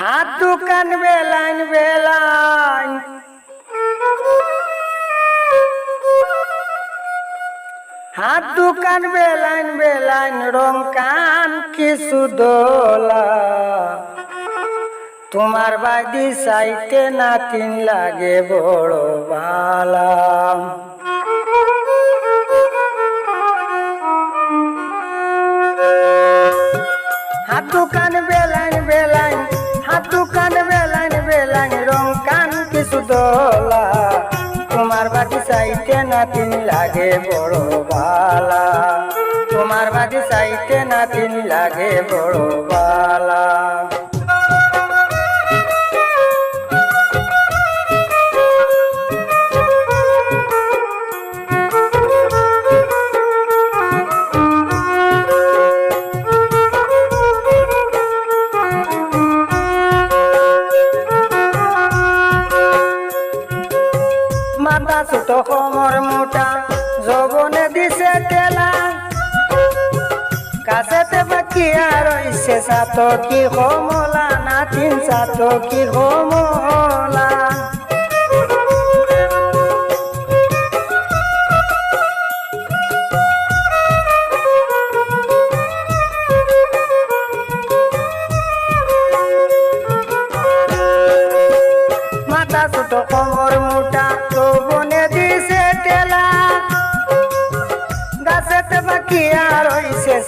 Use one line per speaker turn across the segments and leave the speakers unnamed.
হাত দোকান বেলাইন বেলাইন। হাত দোকান বেলাইন বেলাইন রং কান কিছু দোলা। তোমার বাদি সাইতে না তিন লাগে বড় বালা। দোলা। তোমার বাদি চাইতে না তিন লাগে বড় বালা। তোমার বাদি চাইতে না তিন লাগে বড় বালা। কমর মোটা, যৌবনে দিছে তেলা। কাছেতে বাকি আর রইছে সাত কি কমলা না তিন সাত কি কমলা। মাথা ছোট কমর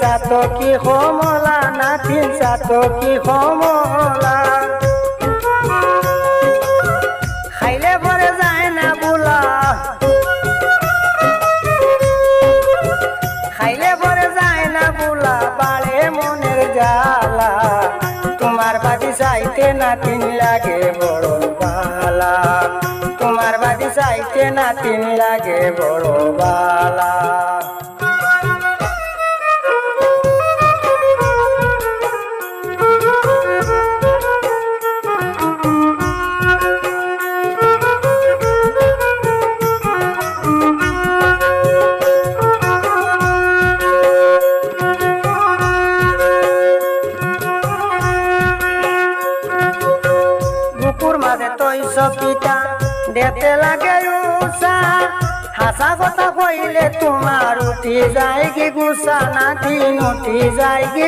হইছে সাত কি কমলা না তিন সাত কি কমলা। খাইলে পরে যায় না বোলা। খাইলে পরে যায় না বুলা, বাড়ে মনের জ্বালা। তোমার বাদি চাইতে না তিন লাগে বড় বালা। তোমার বাদি চাইতে না তিন লাগে বড় বালা। বুকুর মাঝে তৈ সকিতা। দেতে লাগে উষা। হাসা কথা কইলে তোমার উঠি যায় কি গুসা না দিন উঠি যায় কি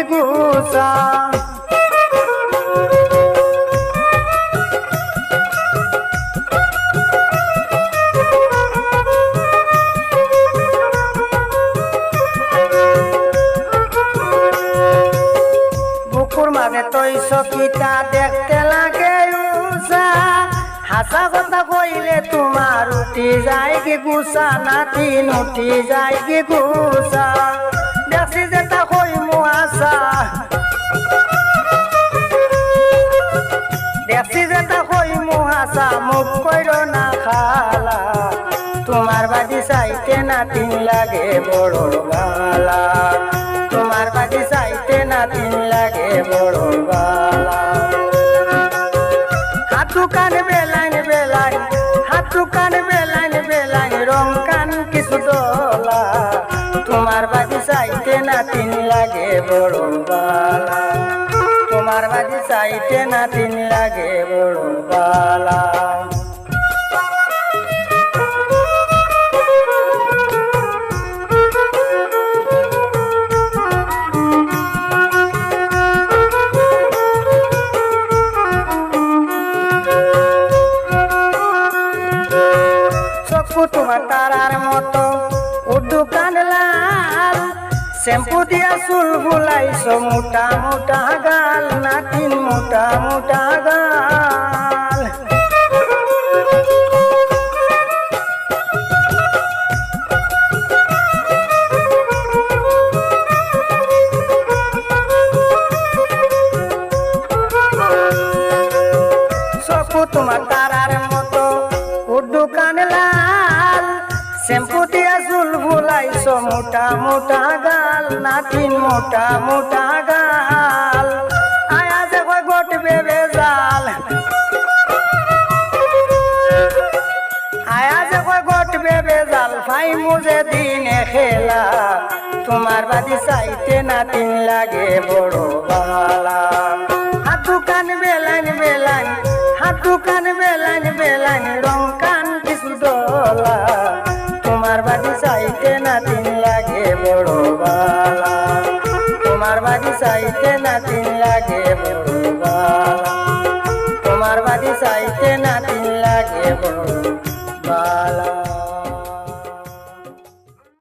বুকুর মাঝে তৈ উষা হাসা কথা কইলে তোমার উঠি যায় কি গুসা না তিন উঠি যায় কি গুসা। দেখছি যেটা কই মুহাসা দেখছি যেটা কই মুহাসা মুখ কইর না খালা। তোমার বাদি চাইতে নাতিন লাগে বড় গালা তোমার বাদি চাইতে নাতিন লাগে বড় গালা হাতু কান বেলাইন বেলাইন হাতু কান বেলাইন বেলাইন রং কান কিছু দলা তোমার বাজি চাইতে না তিন লাগে বড় বালা। তোমার বাজি চাইতে না তিন লাগে বড় বালা। চকু তারার মতো। উর্দু কান লাল, শ্যাম্পু দিয়া চুল বুলাইছ, মোটা মোটা গাল নাতিন মোটা মোটা গাল। চকু তোমার তারার মতো। শ্যাম্পু চুল বুলাইছ, মোটা মোটা গাল, নাতিন মোটা মোটা গাল। আয়া কয় গোট বেবে জাল। আয়া কয় গোট বেবে জাল ভাই মুজে দিনে খেলা। তোমার বাদি চাইতে না তিন লাগে বড় বালা। হাতু কান বেলাইন বেলাইন, হাতু কান বেলাইন বেলাইন, রং কান কিছু দোলা। তোমার বাড়ি সাইতে